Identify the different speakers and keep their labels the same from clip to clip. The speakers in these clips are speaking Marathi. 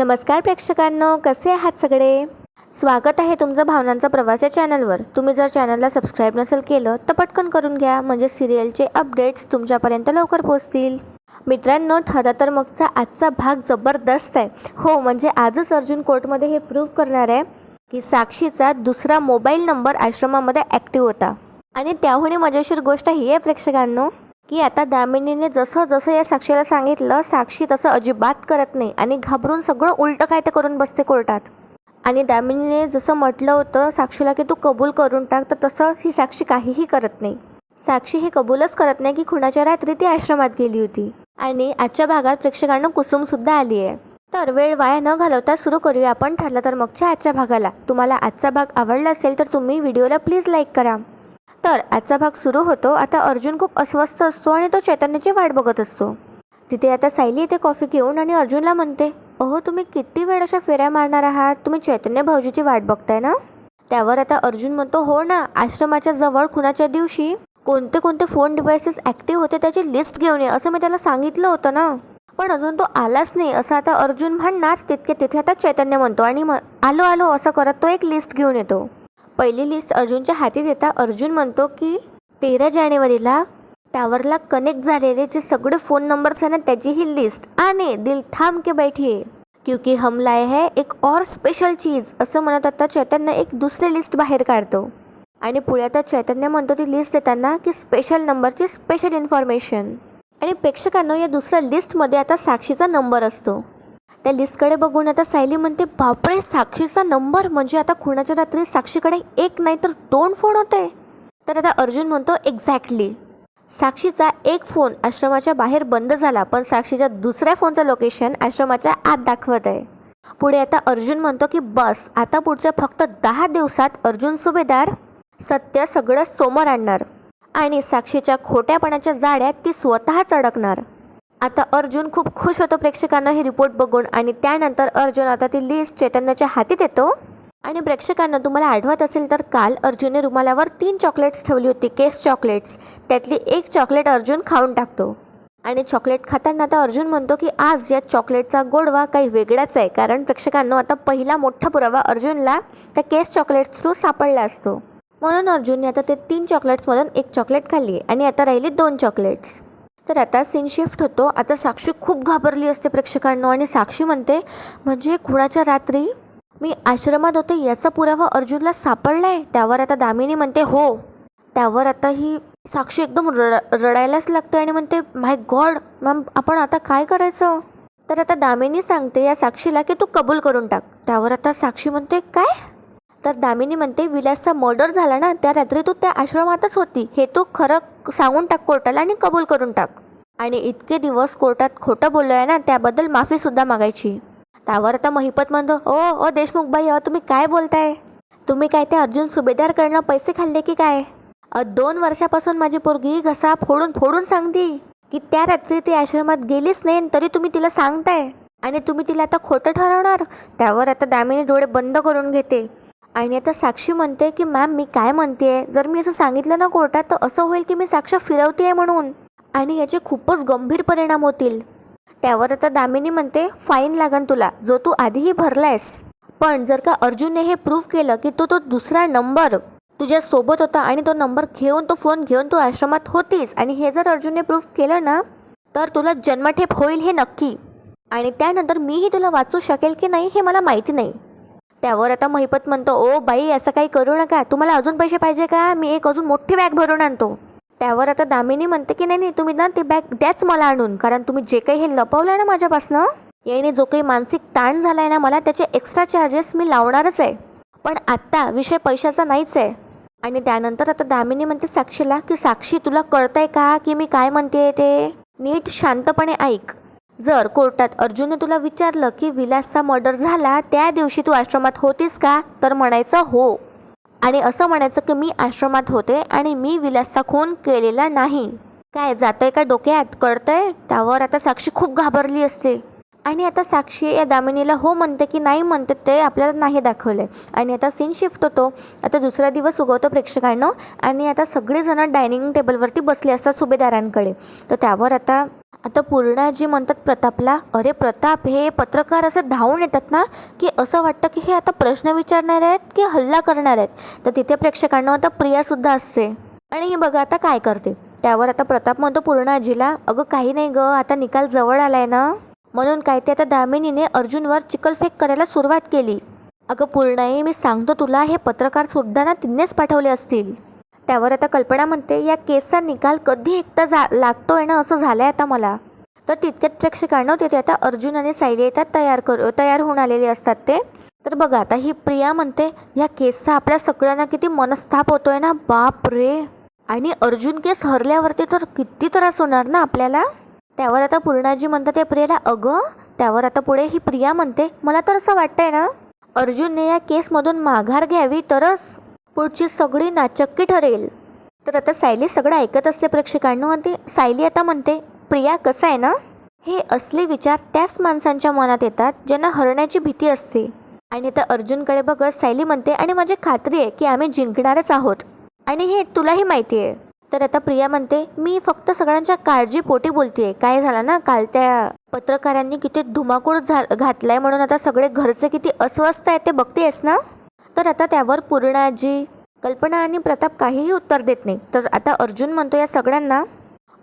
Speaker 1: नमस्कार प्रेक्षकांनो कसे आहात सगळे? स्वागत आहे तुमचं भावनांचा प्रवास या चॅनलवर. तुम्ही जर चॅनलला सबस्क्राईब नसेल केलं तर पटकन करून घ्या म्हणजे सिरियलचे अपडेट्स तुमच्यापर्यंत लवकर पोहोचतील. मित्रांनो ठरला तर मगचा आजचा भाग जबरदस्त आहे. हो म्हणजे आजच अर्जुन कोर्टमध्ये हे प्रूव्ह करणार आहे की साक्षीचा दुसरा मोबाईल नंबर आश्रमामध्ये ॲक्टिव्ह होता. आणि त्याहूनही मजेशीर गोष्ट ही आहे प्रेक्षकांनो की आता दामिनीने जसं जसं या साक्षीला सांगितलं साक्षी तसं अजिबात करत नाही आणि घाबरून सगळं उलटं काय ते करून बसते कोर्टात. आणि दामिनीने जसं म्हटलं होतं साक्षीला की तू कबूल करून टाक तर तसं ही साक्षी काहीही करत नाही. साक्षी हे कबूलच करत नाही की खुणाच्या रात्री ती आश्रमात गेली होती. आणि आजच्या भागात प्रेक्षकांना कुसुमसुद्धा आली आहे. तर वेळ वाया न घालवता सुरू करूया आपण ठरलं तर मगच्या आजच्या भागाला. तुम्हाला आजचा भाग आवडला असेल तर तुम्ही व्हिडिओला प्लीज लाईक करा. तर आजचा भाग सुरू होतो. आता अर्जुन खूप अस्वस्थ असतो आणि तो चैतन्याची वाट बघत असतो. तिथे आता सायली येते कॉफी घेऊन आणि अर्जुनला म्हणते अहो तुम्ही किती वेळ अशा फेऱ्या मारणार आहात? तुम्ही चैतन्य भाऊजीची वाट बघताय ना? त्यावर आता अर्जुन म्हणतो हो ना आश्रमाच्या जवळ खुनाच्या दिवशी कोणते कोणते फोन डिव्हायसेस ॲक्टिव्ह होते त्याची लिस्ट घेऊन ये असं मी त्याला सांगितलं होतं ना. पण अजून तो आलाच नाही असं आता अर्जुन म्हणणार तितके तिथे आता चैतन्य म्हणतो आणि म- आलो आलो असं करत तो एक लिस्ट घेऊन येतो. पहिली लिस्ट अर्जुनच्या हाती देता अर्जुन म्हणतो की तेरा जानेवारीला टावरला कनेक्ट झालेले जे सगळे फोन नंबर्स आहे ना त्याची ही लिस्ट आणि दिल थांब के बैठिए. क्योंकि हम लाए है एक और स्पेशल चीज असं म्हणत आता चैतन्य एक दुसरी लिस्ट बाहेर काढतो. आणि पुढे आता चैतन्य म्हणतो ती लिस्ट देताना की स्पेशल नंबरची स्पेशल इन्फॉर्मेशन आणि प्रेक्षकांनो या दुसऱ्या लिस्टमध्ये आता साक्षीचा नंबर असतो. त्या लिस्टकडे बघून आता सायली म्हणते बापरे साक्षीचा नंबर म्हणजे आता खुणाच्या रात्री साक्षीकडे एक नाही तर दोन फोन होते. तर आता अर्जुन म्हणतो एक्झॅक्टली साक्षीचा एक फोन आश्रमाच्या बाहेर बंद झाला पण साक्षीच्या दुसऱ्या फोनचं लोकेशन आश्रमाच्या आत दाखवत आहे. पुढे आता अर्जुन म्हणतो की बस आता पुढच्या फक्त दहा दिवसात अर्जुन सुभेदार सत्य सगळं समोर आणणार आणि साक्षीच्या खोट्यापणाच्या जाळ्यात ती स्वतःच अडकणार. आता अर्जुन खूप खुश होतो प्रेक्षकांना हे रिपोर्ट बघून आणि त्यानंतर अर्जुन आता ती लिस्ट चैतन्याच्या हाती देतो आणि प्रेक्षकांना तुम्हाला आठवत असेल तर काल अर्जुनने रुमालावर तीन चॉकलेट्स ठेवली होती केस चॉकलेट्स त्यातली एक चॉकलेट अर्जुन खाऊन टाकतो. आणि चॉकलेट खाताना आता अर्जुन म्हणतो की आज या चॉकलेटचा गोडवा काही वेगळाच आहे कारण प्रेक्षकांना आता पहिला मोठा पुरावा अर्जुनला त्या केस चॉकलेट थ्रू सापडला असतो. म्हणून अर्जुनने आता ते तीन चॉकलेट्समधून एक चॉकलेट खाल्ली आणि आता राहिली दोन चॉकलेट्स तर आता सीन शिफ्ट होतो. आता साक्षी खूप घाबरली असते प्रेक्षकांनो आणि साक्षी म्हणते म्हणजे कुणाच्या रात्री मी आश्रमात होते याचा पुरावा अर्जुनला सापडला आहे त्यावर आता दामिनी म्हणते हो. त्यावर आता ही साक्षी एकदम रड रडायलाच लागते आणि म्हणते माय गॉड मॅम आपण आता काय करायचं? तर आता दामिनी सांगते या साक्षीला की तू कबूल करून टाक. त्यावर आता साक्षी म्हणते काय? तर दामिनी म्हणते विलासचा मर्डर झाला ना त्या रात्री तू त्या आश्रमातच होती. हे तू खरं सांगून टाक कोर्टाला आणि कबूल करून टाक. आणि इतके दिवस कोर्टात खोटं बोललो आहे ना त्याबद्दल माफीसुद्धा मागायची. त्यावर आता महिपत म्हणतो ओ ओ देशमुख बाई अहो तुम्ही काय बोलताय? तुम्ही काय ते अर्जुन सुभेदारकडनं पैसे खाल्ले की काय? दोन वर्षापासून माझी पोरगी घसा फोडून फोडून सांगते की त्या रात्री ती आश्रमात गेलीच नाही तरी तुम्ही तिला सांगताय. आणि तुम्ही तिला आता खोटं ठरवणार? त्यावर आता दामिनी डोळे बंद करून घेते. आणि आता साक्षी म्हणते की मॅम मी काय म्हणते जर मी असं सांगितलं ना कोर्टात तर असं होईल की मी साक्ष फिरवते आहे म्हणून. आणि याचे खूपच गंभीर परिणाम होतील. त्यावर आता दामिनी म्हणते फाईन लागन तुला जो तू आधीही भरलायस. पण जर का अर्जुनने हे प्रूव्ह केलं की तो तो दुसरा नंबर तुझ्या सोबत होता आणि तो नंबर घेऊन तो फोन घेऊन तू आश्रमात होतीस आणि हे जर अर्जुनने प्रूफ केलं ना तर तुला जन्मठेप होईल हे नक्की. आणि त्यानंतर मीही तुला वाचू शकेल की नाही हे मला माहिती नाही. त्यावर आता महिपत म्हणतो ओ बाई असं काही करू नका. तुम्हाला अजून पैसे पाहिजे का? मी एक अजून मोठी बॅग भरून आणतो. त्यावर आता दामिनी म्हणते की नाही नाही तुम्ही ना ती बॅग द्याच मला आणून. कारण तुम्ही जे काही हे लपवलं ना माझ्यापासनं याने जो काही मानसिक ताण झालाय ना मला त्याचे एक्स्ट्रा चार्जेस मी लावणारच आहे. पण आत्ता विषय पैशाचा नाहीच आहे. आणि त्यानंतर आता दामिनी म्हणते साक्षीला की साक्षी तुला कळतंय का? की मी काय म्हणते ते? नीट शांतपणे ऐक. जर कोर्टात अर्जुनने तुला विचारलं की विलासचा मर्डर झाला त्या दिवशी तू आश्रमात होतीस का? तर म्हणायचं हो. आणि असं म्हणायचं की मी आश्रमात होते आणि मी विलासचा खून केलेला नाही. काय जातंय का डोक्यात? कळतंय? त्यावर आता साक्षी खूप घाबरली असते. आणि आता साक्षी या दामिनीला हो म्हणते की नाही म्हणते ते आपल्याला नाही दाखवले आणि आता सीन शिफ्ट होतो. आता दुसरा दिवस उगवतो प्रेक्षकांना. आणि आता सगळेजण डायनिंग टेबलवरती बसले असतात सुभेदारांकडे. तर त्यावर आता आता पूर्णाजी म्हणतात प्रतापला अरे प्रताप हे पत्रकार असं धावून येतात ना की असं वाटतं की हे आता प्रश्न विचारणार आहेत की हल्ला करणार आहेत. तर तिथे प्रेक्षकांना आता प्रियासुद्धा असते आणि ही बघा आता काय करते. त्यावर आता प्रताप म्हणतो पूर्णाजीला अगं काही नाही ग आता निकाल जवळ आलाय ना. म्हणून काय ते आता दामिनीने अर्जुनवर चिखलफेक करायला सुरुवात केली. अगं पूर्णाई मी सांगतो तुला हे पत्रकारसुद्धा ना तिनेच पाठवले असतील. त्यावर आता कल्पना म्हणते या केसचा निकाल कधी एकदा जा लागतोय ना असं झालं आहे आता मला. तर तितक्यात प्रेक्षकांना तिथे आता अर्जुन आणि सायली येतात तयार कर तयार होऊन आलेले असतात ते. तर बघा आता ही प्रिया म्हणते या केसचा आपल्या सगळ्यांना किती मनस्ताप होतोय ना बाप रे आणि अर्जुन केस हरल्यावरती तर किती त्रास होणार ना आपल्याला? त्यावर आता पूर्णाजी म्हणतात या प्रियाला अगं त्यावर आता पुढे ही प्रिया म्हणते मला तर असं वाटतंय ना अर्जुनने या केसमधून माघार घ्यावी तरच. पुढची सगळी नाचक्की ठरेल. तर आता सायली सगळं ऐकत असते प्रेक्षकांना आणि सायली आता म्हणते प्रिया कसं आहे ना? हे असले विचार त्याच माणसांच्या मनात येतात ज्यांना हरण्याची भीती असते. आणि आता अर्जुनकडे बघत सायली म्हणते आणि माझी खात्री आहे की आम्ही जिंकणारच आहोत. आणि हे तुलाही माहिती आहे. तर आता प्रिया म्हणते मी फक्त सगळ्यांच्या काळजीपोटी बोलतेय. काय झालं ना काल त्या पत्रकारांनी किती धुमाकूळ झा घातलाय म्हणून आता सगळे घरचे किती अस्वस्थ आहेत ते बघतेस ना? तर आता त्यावर पूर्णाजी कल्पना आणि प्रताप काहीही उत्तर देत नाही. तर आता अर्जुन म्हणतो या सगळ्यांना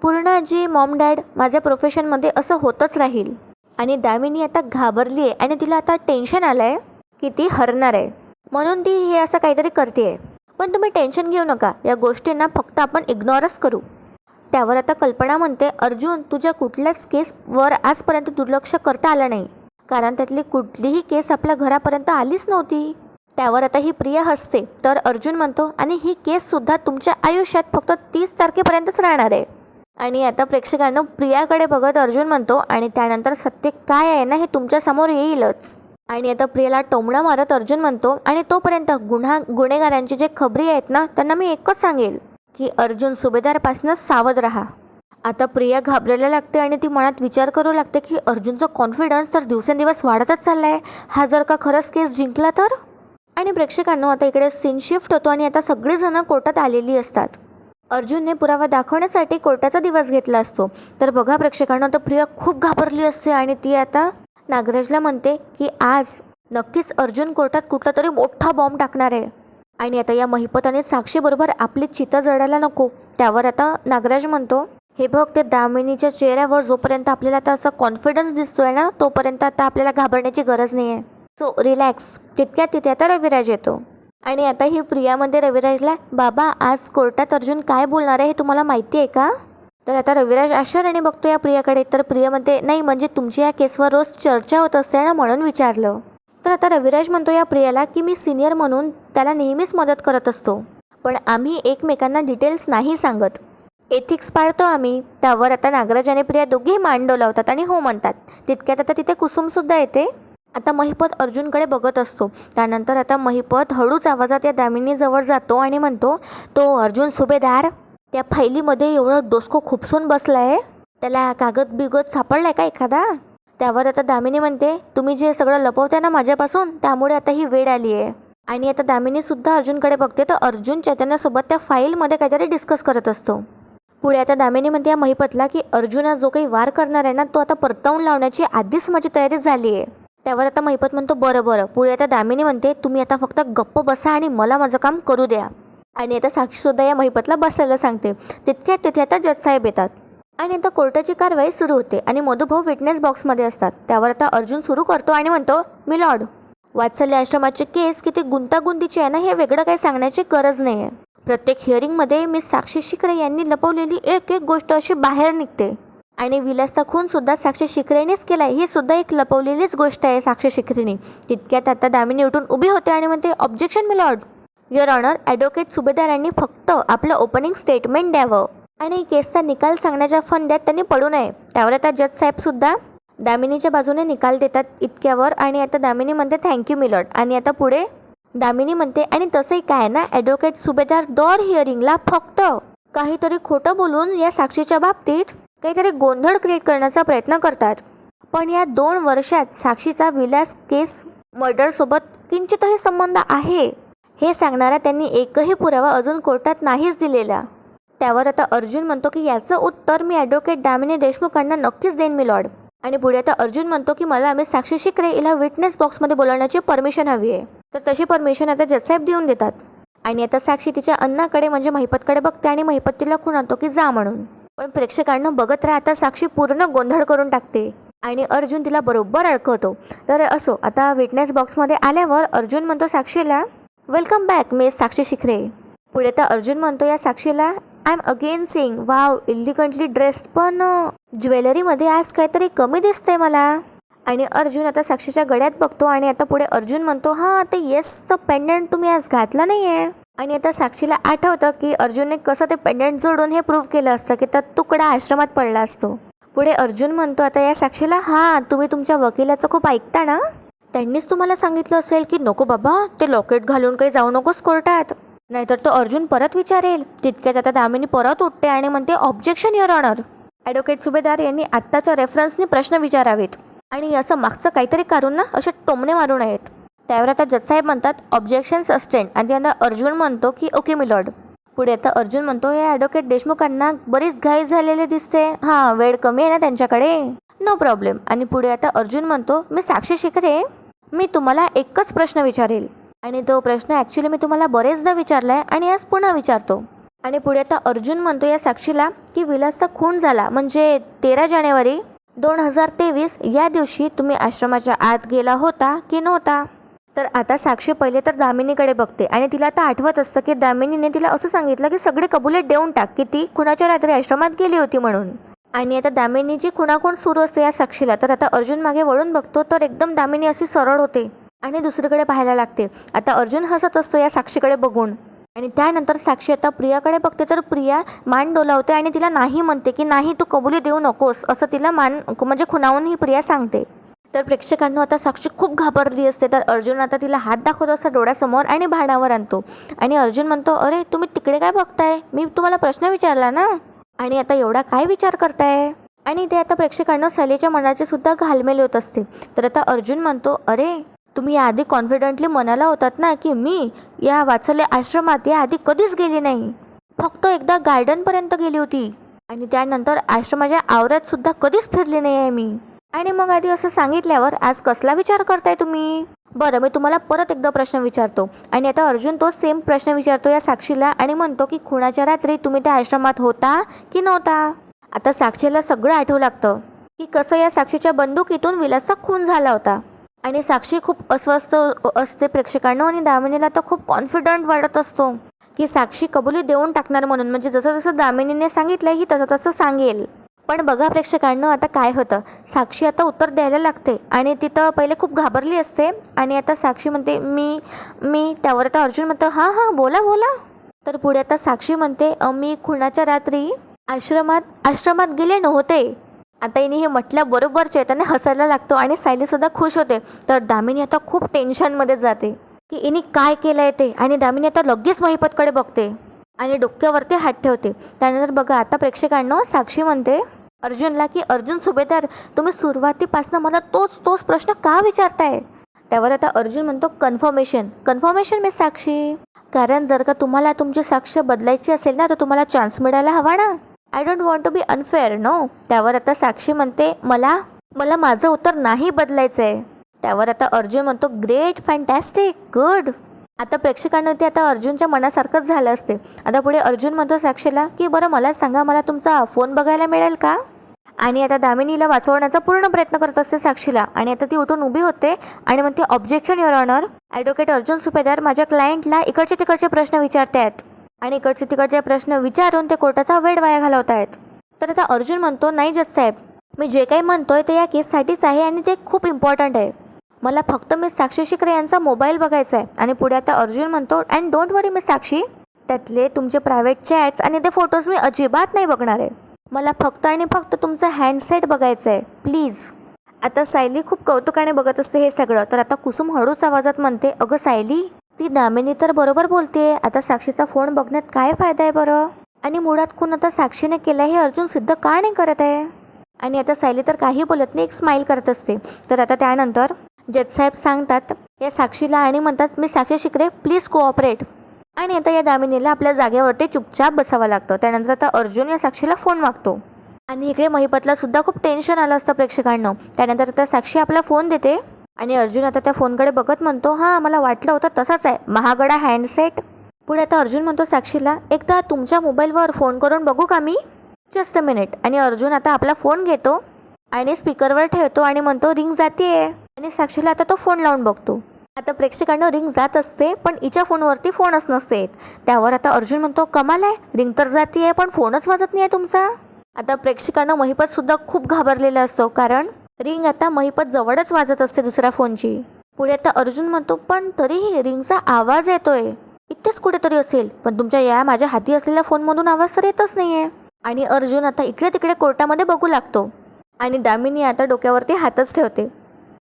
Speaker 1: पूर्णाजी मॉम डॅड माझ्या प्रोफेशनमध्ये असं होतच राहील. आणि दामिनी आता घाबरली आहे आणि तिला आता टेन्शन आलं आहे की ती हरणार आहे. म्हणून ती हे असं काहीतरी करते पण तुम्ही टेन्शन घेऊ नका. या गोष्टींना फक्त आपण इग्नोरच करू. त्यावर आता कल्पना म्हणते अर्जुन तुझ्या कुठल्याच केसवर आजपर्यंत दुर्लक्ष करता आलं नाही. कारण त्यातली कुठलीही केस आपल्या घरापर्यंत आलीच नव्हती. त्यावर आता ही प्रिया हसते. तर अर्जुन म्हणतो आणि ही केससुद्धा तुमच्या आयुष्यात फक्त तीस तारखेपर्यंतच राहणार आहे. आणि आता प्रेक्षकांना प्रियाकडे बघत अर्जुन म्हणतो आणि त्यानंतर सत्य काय आहे ना हे तुमच्यासमोर येईलच. आणि आता प्रियाला टोमणा मारत अर्जुन म्हणतो आणि तोपर्यंत गुन्हा गुन्हेगारांची जे खबरी आहेत ना त्यांना मी एकच सांगेल की अर्जुन सुभेदारपासून सावध राहा. आता प्रिया घाबरायला लागते आणि ती मनात विचार करू लागते की अर्जुनचा कॉन्फिडन्स तर दिवसेंदिवस वाढतच चाललाय. हा जर का खरंच केस जिंकला तर? आणि प्रेक्षकांनो आता इकडे सीन शिफ्ट होतो आणि आता सगळेजणं कोर्टात आलेली असतात. अर्जुनने पुरावा दाखवण्यासाठी कोर्टाचा दिवस घेतला असतो. तर बघा प्रेक्षकांना तर प्रिया खूप घाबरली असते आणि ती आता नागराजला म्हणते की आज नक्कीच अर्जुन कोर्टात कुठला तरी मोठा बॉम्ब टाकणार आहे. आणि आता या महिपत आणि साक्षीबरोबर आपली चिता जळायला नको. त्यावर आता नागराज म्हणतो हे बघ ते दामिनीच्या चेहऱ्यावर जोपर्यंत आपल्याला आता असा कॉन्फिडन्स दिसतोय ना तोपर्यंत आता आपल्याला घाबरण्याची गरज नाही आहे सो रिलॅक्स. तितक्यात तिथे आता रविराज येतो. आणि आता ही प्रियामध्ये रविराजला बाबा आज कोर्टात अर्जुन काय बोलणार आहे हे तुम्हाला माहिती आहे का? तर आता रविराज आश्चर्याने बघतो या प्रियाकडे. तर प्रियामध्ये नाही म्हणजे तुमची या केसवर रोज चर्चा होत असते ना म्हणून विचारलं. तर आता रविराज म्हणतो या प्रियाला की मी सिनियर म्हणून त्याला नेहमीच मदत करत असतो. पण आम्ही एकमेकांना डिटेल्स नाही सांगत. एथिक्स पाळतो आम्ही. त्यावर आता नागराज आणि प्रिया दोघेही मान डोलावतात आणि हो म्हणतात. तितक्यात आता तिथे कुसुमसुद्धा येते. आता महिपत अर्जुनकडे बघत असतो. त्यानंतर आता महिपत हळूच आवाजात या दामिनीजवळ जातो आणि म्हणतो तो अर्जुन सुभेदार त्या फाईलीमध्ये एवढं डोसको खुपसून आहे त्याला कागद बिगद सापडलाय का एखादा? त्यावर आता दामिनी म्हणते तुम्ही जे सगळं लपवताय ना माझ्यापासून त्यामुळे आता ही वेळ आली आहे. आणि आता दामिनीसुद्धा अर्जुनकडे बघते तर अर्जुन चैतन्यासोबत त्या फाईलमध्ये काहीतरी डिस्कस करत असतो. पुढे आता दामिनी म्हणते या महिपतला की अर्जुन जो काही वार करणार आहे ना तो आता परतवून लावण्याची आधीच माझी तयारी झाली आहे. त्यावर आता महिपत म्हणतो बरं बरं. पुढे आता दामिनी म्हणते तुम्ही आता फक्त गप्प बसा आणि मला माझं काम करू द्या. आणि आता साक्षीसुद्धा या महिपतला बसायला सांगते. तितक्यात तिथे आता जज साहेब येतात. आणि आता कोर्टाची कारवाई सुरू होते आणि मधुभाऊ विटनेस बॉक्समध्ये असतात. त्यावर आता अर्जुन सुरू करतो आणि म्हणतो मी लॉर्ड वात्सल्य आश्रमाची केस किती गुंतागुंतीची आहे ना हे वेगळं काही सांगण्याची गरज नाही आहे प्रत्येक हिअरिंगमध्ये मी साक्षी शिकरे यांनी लपवलेली एक एक गोष्ट अशी बाहेर निघते. आणि विलासचा खूनसुद्धा साक्षी शिकरेनेच आहे ही सुद्धा एक लपवलेलीच गोष्ट आहे साक्षी शिकरेने तितक्यात आता दामिनी उठून उभी होते आणि म्हणते objection my lord your honour advocate सुभेदारांनी फक्त आपलं ओपनिंग स्टेटमेंट द्यावं. आणि केसचा निकाल सांगण्याच्या फंद्यात त्यांनी पडू नये. त्यावर आता जज साहेबसुद्धा दामिनीच्या बाजूने निकाल देतात इतक्यावर आणि आता दामिनी म्हणते थँक्यू मिलॉड आणि आता पुढे? दामिनी म्हणते आणि तसंही काय ना ॲडव्होकेट सुभेदार दर हिअरिंगला फक्त काहीतरी खोटं बोलून या साक्षीच्या बाबतीत काहीतरी गोंधळ क्रिएट करण्याचा प्रयत्न करतात. पण या दोन वर्षात साक्षीचा विलास केस मर्डरसोबत किंचितही संबंध आहे? हे सांगणारा त्यांनी एकही पुरावा अजून कोर्टात नाहीच दिलेला. त्यावर आता अर्जुन म्हणतो की याचं उत्तर मी ॲडव्होकेट दामिनी देशमुखांना नक्कीच देईन मी लॉर्ड आणि पुढे आता अर्जुन म्हणतो की मला आम्ही साक्षी शिकरे हिला विटनेस बॉक्समध्ये बोलवण्याची परमिशन हवी आहे. तर तशी परमिशन आता जसाहेब देऊन देतात. आणि आता साक्षी तिच्या अन्नाकडे म्हणजे महिपतकडे बघते आणि महिपत तिला खूण की जा म्हणून. पण प्रेक्षकांना बघत राहता साक्षी पूर्ण गोंधळ करून टाकते. आणि अर्जुन तिला बरोबर अडकवतो. तर असो आता विटनेस बॉक्समध्ये आल्यावर अर्जुन म्हणतो साक्षीला वेलकम बॅक मी साक्षी शिखरे. पुढे तर अर्जुन म्हणतो या साक्षीला I am again sing wow elegantly dressed पण ज्वेलरीमध्ये आज काहीतरी कमी दिसते मला. आणि अर्जुन आता साक्षीच्या गड्यात बघतो आणि आता पुढे अर्जुन म्हणतो हां ते येसचं पेंडंट तुम्ही आज घातला नाही आहे आणि आता साक्षीला आठवतं की अर्जुनने कसं ते पेंडंट जोडून हे प्रूव्ह केलं असतं की त्या तुकडा आश्रमात पडला असतो. पुढे अर्जुन म्हणतो आता या साक्षीला हां तुम्ही तुमच्या वकिलाचं खूप ऐकता ना? त्यांनीच तुम्हाला सांगितलं असेल की नको बाबा ते लॉकेट घालून काही जाऊ नकोस कोर्टात. नाहीतर तो अर्जुन परत विचारेल तितक्यात आता दामिनी परत उठते आणि म्हणते objection your honour advocate Subhedar यांनी आत्ताच्या रेफरन्सनी प्रश्न विचारावेत. आणि असं मागचं काहीतरी करून ना असे टोमणे मारू नयेत त्यावर आता जजसाहेब म्हणतात ऑब्जेक्शन सस्टेन आणि त्यांना अर्जुन म्हणतो की ओके मिलॉर्ड पुढे आता अर्जुन म्हणतो या ॲडव्होकेट देशमुखांना बरीच घाई झालेली दिसते. हां वेळ कमी आहे ना त्यांच्याकडे? नो प्रॉब्लेम आणि पुढे आता अर्जुन म्हणतो मी साक्षी शिकरे मी तुम्हाला एकच प्रश्न विचारेल. आणि तो प्रश्न ॲक्च्युली मी तुम्हाला बरेचदा विचारलाय आणि आज पुन्हा विचारतो. आणि पुढे आता अर्जुन म्हणतो या साक्षीला की विलासचा खून झाला. म्हणजे तेरा जानेवारी दोन हजार तेवीस या दिवशी तुम्ही आश्रमाच्या आत गेला होता की नव्हता? तर आता साक्षी पहिले तर दामिनीकडे बघते आणि तिला आता आठवत असतं की दामिनीने तिला असं सांगितलं की सगळे कबुले देऊन टाक की ती कुणाच्या रात्री आश्रमात गेली होती म्हणून. आणि आता दामिनीची खुणाखुण सुरू असते या साक्षीला. तर आता अर्जुन मागे वळून बघतो तर एकदम दामिनी अशी सरळ होते आणि दुसरीकडे पाहायला लागते. आता अर्जुन हसत असतो या साक्षीकडे बघून. आणि त्यानंतर साक्षी आता प्रियाकडे बघते तर प्रिया मान डोलावते आणि तिला नाही म्हणते की नाही तू कबुली देऊ नकोस असं तिला मान म्हणजे खुणावून ही प्रिया सांगते. तर प्रेक्षकांना आता साक्षी खूप घाबरली असते. तर अर्जुन आता तिला हात दाखवत असा डोळ्यासमोर आणि भाणावर आणतो. आणि अर्जुन म्हणतो अरे तुम्ही तिकडे काय बघताय? मी तुम्हाला प्रश्न विचारला ना. आणि आता एवढा काय विचार करताय? आणि ते आता प्रेक्षकांना सलेच्या मनाचे सुद्धा घालमेल होत असते. तर आता अर्जुन म्हणतो अरे तुम्ही याआधी कॉन्फिडंटली म्हणाला होतात ना की मी या वाचले आश्रमात याआधी कधीच गेली नाही. फक्त एकदा गार्डनपर्यंत गेली होती. आणि त्यानंतर आश्रमाच्या आवरात सुद्धा कधीच फिरली नाही आहे मी. आणि मग आधी असं सांगितल्यावर आज कसला विचार करताय तुम्ही? बरं मी तुम्हाला परत एकदा प्रश्न विचारतो. आणि आता अर्जुन तो सेम प्रश्न विचारतो या साक्षीला आणि म्हणतो की खुणाच्या रात्री तुम्ही त्या आश्रमात होता की नव्हता? आता साक्षीला सगळं आठवू लागतं की कसं या साक्षीच्या बंदुकीतून विलासचा खून झाला होता. आणि साक्षी खूप अस्वस्थ असते प्रेक्षकांना आणि दामिनीला तर खूप कॉन्फिडंट वाटत असतो की साक्षी कबुली देऊन टाकणार म्हणून. म्हणजे जसं जसं दामिनीने सांगितलं ही तसं तसं सांगेल. पण बघा प्रेक्षकांना आता काय होतं? साक्षी आता उत्तर द्यायला लागते आणि तिथं पहिले खूप घाबरली असते आणि आता साक्षी म्हणते मी मी त्यावर आता अर्जुन म्हणतो हां हां बोला बोला. तर पुढे आता साक्षी म्हणते मी खुणाच्या रात्री आश्रमात आश्रमात गेले नव्हते. आता हिने हे म्हटल्या बरोबरचे चैतन्य हसायला लागतो आणि सायलीसुद्धा खुश होते. तर दामिनी आता खूप टेन्शनमध्ये जाते की हिने काय केलं आहे ते आणि दामिनी आता लगेच महिपतकडे बघते आणि डोक्यावरती हात ठेवते. त्यानंतर बघा आता प्रेक्षकांना साक्षी म्हणते अर्जुनला की अर्जुन सुभेदार तुम्ही सुरुवातीपासून मला तोच तोच प्रश्न का विचारताय? त्यावर आता अर्जुन म्हणतो कन्फर्मेशन कन्फर्मेशन मी साक्षी. कारण जर का तुम्हाला तुमची साक्ष बदलायची असेल ना तर तुम्हाला चान्स मिळायला हवा ना. I don't want to be unfair no त्यावर आता साक्षी म्हणते मला मला माझं उत्तर नाही बदलायचं आहे त्यावर आता अर्जुन म्हणतो ग्रेट फॅन्टॅस्टिक गुड आता प्रेक्षकांना ते आता अर्जुनच्या मनासारखंच झालं असते. आता पुढे अर्जुन म्हणतो साक्षीला की बरं मला सांगा मला तुमचा फोन बघायला मिळेल का? आणि आता दामिनीला वाचवण्याचा पूर्ण प्रयत्न करत असते साक्षीला. आणि आता ती उठून उभी होते आणि म्हणते objection your honour advocate Arjun Subhedar माझ्या क्लायंटला इकडचे तिकडचे प्रश्न विचारते आहेत आणि इकडचे तिकडचे प्रश्न विचारून ते कोर्टाचा वेळ वाया घालवत आहेत तर आता अर्जुन म्हणतो नाही जज साहेब. मी जे काही म्हणतोय ते या केससाठीच आहे आणि ते खूप इम्पॉर्टंट आहे. मला फक्त मी साक्षी शिकरे यांचा मोबाईल बघायचा आहे आणि पुढे आता अर्जुन म्हणतो अँड डोंट वरी मी साक्षी त्यातले तुमचे प्रायव्हेट चॅट्स आणि ते फोटोज मी अजिबात नाही बघणार आहे. मला फक्त आणि फक्त तुमचं हँडसेट बघायचं आहे प्लीज आता सायली खूप कौतुकाने बघत असते हे सगळं. तर आता कुसुम हळूच आवाजात म्हणते अगं सायली ती दामिनी तर बरोबर बोलते आता साक्षीचा फोन बघण्यात काय फायदा आहे बरं? आणि मुळात कोण आता साक्षीने केलं हे अर्जुन सिद्ध का नाही करत आहे? आणि आता सायली तर काही बोलत नाही एक स्माईल करत असते. तर आता त्यानंतर जजसाहेब सांगतात या साक्षीला आणि म्हणतात मी साक्षी शिकरे प्लीज कोऑपरेट आणि आता या दामिनीला आपल्या जागेवरती चुपचाप बसावं लागतं. त्यानंतर आता अर्जुन या साक्षीला फोन मागतो. आणि इकडे महिपतला सुद्धा खूप टेन्शन आलं असतं प्रेक्षकांना. त्यानंतर आता साक्षी आपला फोन देते. आणि अर्जुन आता त्या फोनकडे बघत म्हणतो हां मला वाटलं होतं तसाच आहे. महागडा हँडसेट पुढे आता अर्जुन म्हणतो साक्षीला एकदा तुमच्या मोबाईलवर फोन करून बघू का मी? जस्ट अ मिनिट आणि अर्जुन आता आपला फोन घेतो आणि स्पीकरवर ठेवतो आणि म्हणतो रिंग जाते आणि साक्षीला आता तो फोन लावून बघतो. आता प्रेक्षकांना रिंग जात असते पण हिच्या फोनवरती फोनच नसते. त्यावर आता अर्जुन म्हणतो कमाल आहे रिंग तर जाती आहे पण फोनच वाजत नाही आहे तुमचा. आता प्रेक्षकांना महिपत सुद्धा खूप घाबरलेला असतो कारण रिंग आता महिपत जवळच वाजत असते दुसऱ्या फोनची. पुढे आता अर्जुन म्हणतो पण तरीही रिंगचा आवाज येतोय. इथेच कुठेतरी असेल पण तुमच्या या माझ्या हाती असलेल्या फोनमधून आवाज तर येतच नाही आहे आणि अर्जुन आता इकडे तिकडे कोर्टामध्ये बघू लागतो. आणि दामिनी आता डोक्यावरती हातच ठेवते.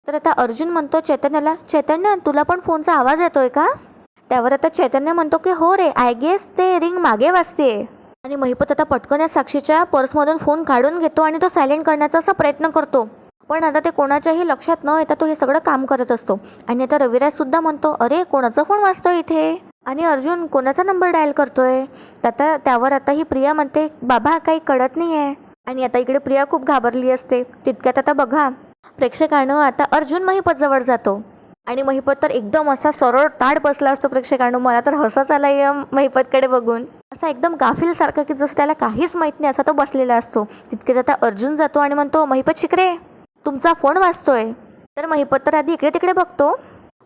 Speaker 1: तर आता अर्जुन म्हणतो चैतन्याला चैतन्य तुला पण फोनचा आवाज येतोय का? त्यावर आता चैतन्य म्हणतो की हो रे आय गेस ते रिंग मागे वाजते आणि महिपत आता पटकन या साक्षीच्या पर्समधून फोन काढून घेतो आणि तो सायलेंट करण्याचा असा प्रयत्न करतो. पण आता ते कोणाच्याही लक्षात न येता तो हे सगळं काम करत असतो. आणि आता रविराज सुद्धा म्हणतो अरे कोणाचा फोन वाजतोय इथे? आणि अर्जुन कोणाचा नंबर डायल करतोय? तर आता त्यावर आता ही प्रिया म्हणते बाबा काही कळत नाही आहे आणि आता इकडे प्रिया खूप घाबरली असते. तितक्यात आता बघा प्रेक्षकानं आता अर्जुन महिपत जवळ जातो. आणि महिपत तर एकदम असा सरळ ताड बसला असतो प्रेक्षकांनो. मला तर हसाच आला या महिपतकडे बघून. असा एकदम गाफील सारखा की जसं त्याला काहीच माहीत नाही असा तो बसलेला असतो. तितक्यात आता अर्जुन जातो आणि म्हणतो महिपत शिकरे तुमचा फोन वाचतोय तर महिपत तर आधी इकडे तिकडे बघतो.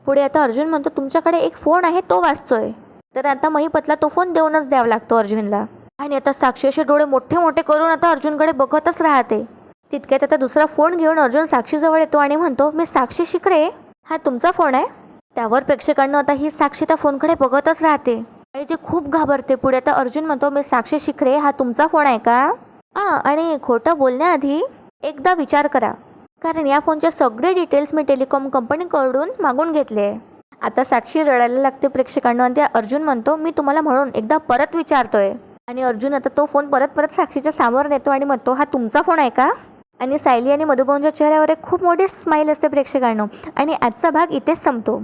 Speaker 1: पुढे आता अर्जुन म्हणतो तुमच्याकडे एक फोन आहे तो वाचतोय तर आता महिपतला तो फोन देऊनच द्यावा लागतो अर्जुनला. आणि आता साक्षी असे डोळे मोठे मोठे करून आता अर्जुनकडे बघतच राहते. तितक्यात आता दुसरा फोन घेऊन अर्जुन साक्षीजवळ येतो आणि म्हणतो मी साक्षी शिकरे हा तुमचा फोन आहे? त्यावर प्रेक्षकांना आता ही साक्षी त्या फोनकडे बघतच राहते. आणि ती खूप घाबरते पुढे आता अर्जुन म्हणतो मी साक्षी शिखरे हा तुमचा फोन आहे का? हा आणि खोटं बोलण्याआधी एकदा विचार करा कारण या फोनचे सगळे डिटेल्स मी टेलिकॉम कंपनीकडून मागून घेतले आता साक्षी रडायला लागते प्रेक्षकांना आणि त्या अर्जुन म्हणतो मी तुम्हाला म्हणून एकदा परत विचारतोय. आणि अर्जुन आता तो फोन परत परत साक्षीच्या समोर नेतो आणि म्हणतो हा तुमचा फोन आहे का? आणि सायली आणि मधुभाऊंच्या चेहऱ्यावर एक खूप मोठी स्माईल असते प्रेक्षकांनो. आणि आजचा भाग इथेच संपतो.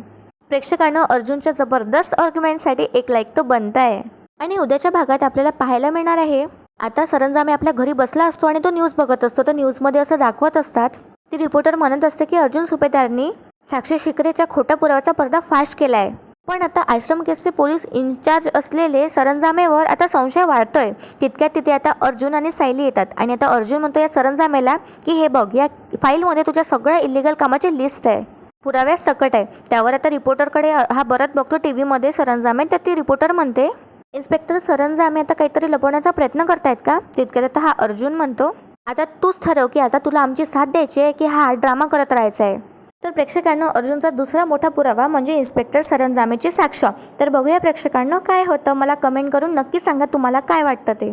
Speaker 1: प्रेक्षकांनो अर्जुनच्या जबरदस्त आर्ग्युमेंटसाठी एक लाईक तो बनत आहे आणि उद्याच्या भागात आपल्याला पाहायला मिळणार आहे आता सरंजामे आपल्या घरी बसला असतो आणि तो न्यूज बघत असतो. तर न्यूजमध्ये असं दाखवत असतात ती रिपोर्टर म्हणत असते की अर्जुन सुपेदारनी साक्षी शिकरेच्या खोट्या पुराव्याचा पर्दा फाश आहे पण आता आश्रम केसचे पोलीस इन्चार्ज असलेले सरंजामेवर आता संशय वाढतोय. तितक्यात तिथे आता अर्जुन आणि सायली येतात. आणि आता अर्जुन म्हणतो या सरंजामेला की हे बघ या फाईलमध्ये तुझ्या सगळ्या इलिगल कामाची लिस्ट आहे. पुराव्यास सकट आहे. त्यावर आता रिपोर्टरकडे हा परत बघतो टी व्हीमध्ये सरंजामे. तर ती रिपोर्टर म्हणते इन्स्पेक्टर सरंजामे आता काहीतरी लपवण्याचा प्रयत्न करतायत का? तितक्यात आता हा अर्जुन म्हणतो आता तूच ठरव की आता तुला आमची साथ द्यायची आहे की हा ड्रामा करत राहायचा आहे. तर प्रेक्षकांना अर्जुनचा दुसरा मोठा पुरावा म्हणजे इन्स्पेक्टर सरंजामेची साक्ष. तर बघूया प्रेक्षकांना काय होतं? मला कमेंट करून नक्की सांगा तुम्हाला काय वाटतं ते.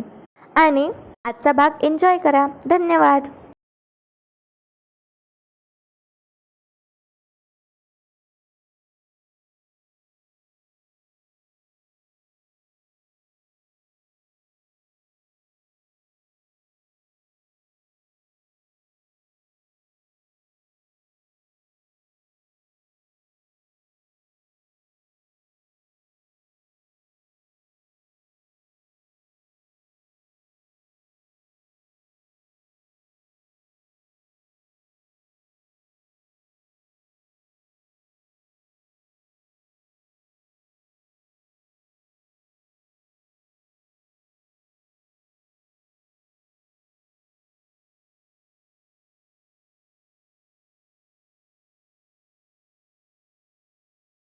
Speaker 1: आणि आजचा भाग एन्जॉय करा. धन्यवाद.